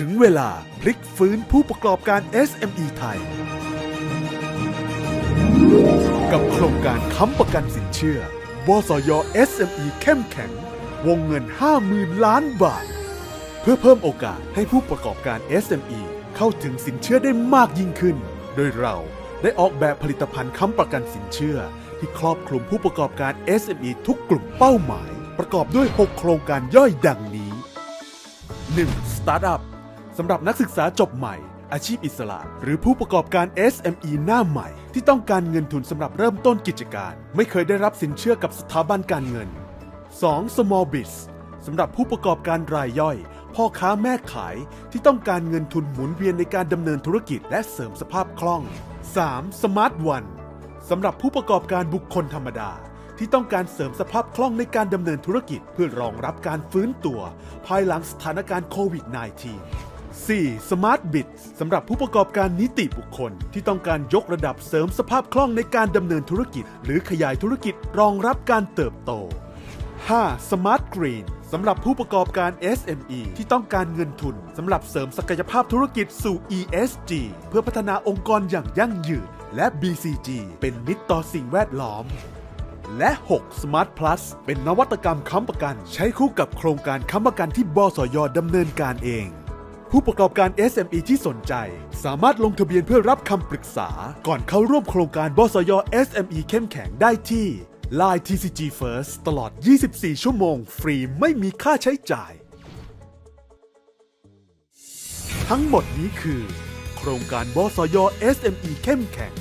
ถึงเวลาพลิกฟื้นผู้ประกอบการ SME ไทย กับโครงการค้ำประกันสินเชื่อ บสย SME เข้มแข็ง วงเงิน 50,000 ล้านบาท เพื่อเพิ่มโอกาสให้ผู้ประกอบการ SME เข้าถึงสินเชื่อได้มากยิ่งขึ้น โดยเราได้ออกแบบผลิตภัณฑ์ค้ำประกันสินเชื่อ ที่ครอบคลุมผู้ประกอบการ SME ทุกกลุ่มเป้าหมาย ประกอบด้วย 6 โครงการย่อยดังนี้ 1. Startup สำหรับนักศึกษาจบใหม่ อาชีพอิสระ หรือผู้ประกอบการ SME หน้าใหม่ ที่ต้องการเงินทุนสำหรับเริ่มต้นกิจการ ไม่เคยได้รับสินเชื่อกับสถาบันการเงิน 2. Small Biz สำหรับผู้ประกอบการรายย่อย พ่อค้าแม่ขายที่ต้องการเงินทุนหมุนเวียนในการดำเนินธุรกิจและเสริมสภาพคล่อง 3. Smart One สำหรับผู้ประกอบการบุคคลธรรมดา ที่ต้องการเสริมสภาพคล่องในการดำเนินธุรกิจเพื่อรองรับการฟื้นตัว ภายหลังสถานการณ์โควิด -19 4. Smart bits สำหรับผู้ประกอบการนิติบุคคล ที่ต้องการยกระดับเสริมสภาพคล่องในการดำเนินธุรกิจ หรือขยายธุรกิจรองรับการเติบโต 5. Smart Green สำหรับผู้ประกอบการ SME ที่ต้องการเงินทุนสำหรับเสริมศักยภาพธุรกิจสู่ ESG เพื่อพัฒนาองค์กรอย่างยั่งยืน และ BCG เป็นมิตรต่อสิ่งแวดล้อม และ 6. Smart Plus เป็นนวัตกรรมค้ำประกัน ใช้คู่กับโครงการค้ำประกันที่บสยดำเนินการเอง ผู้ประกอบการ SME ที่สนใจ สามารถลงทะเบียนเพื่อรับคำปรึกษา ก่อนเข้าร่วมโครงการบสย SME เข้มแข็งได้ที่ Line TCG First ตลอด 24 ชั่วโมง ฟรีไม่มีค่าใช้จ่าย ทั้งหมดนี้คือ โครงการบสย SME เข้มแข็ง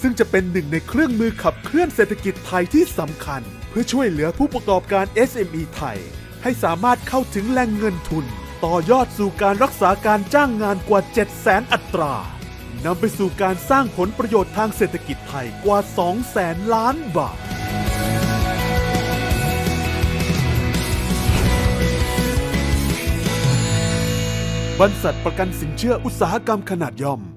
ซึ่งจะเป็นหนึ่งในเครื่องมือขับเคลื่อนเศรษฐกิจไทยที่สำคัญ เพื่อช่วยเหลือผู้ประกอบการ SME ไทย ให้สามารถเข้าถึงแหล่งเงินทุน ต่อยอดสู่การรักษาการจ้างงานกว่า 7 0 0 0 0 0 อัตรานำไปสู่การสร้างผลประโยชน์ทางเศรษฐกิจไทยกว่า 2 0 0แสนล้านบาท บรรษัทประกันสินเชื่ออุตสาหกรรมขนาดย่อม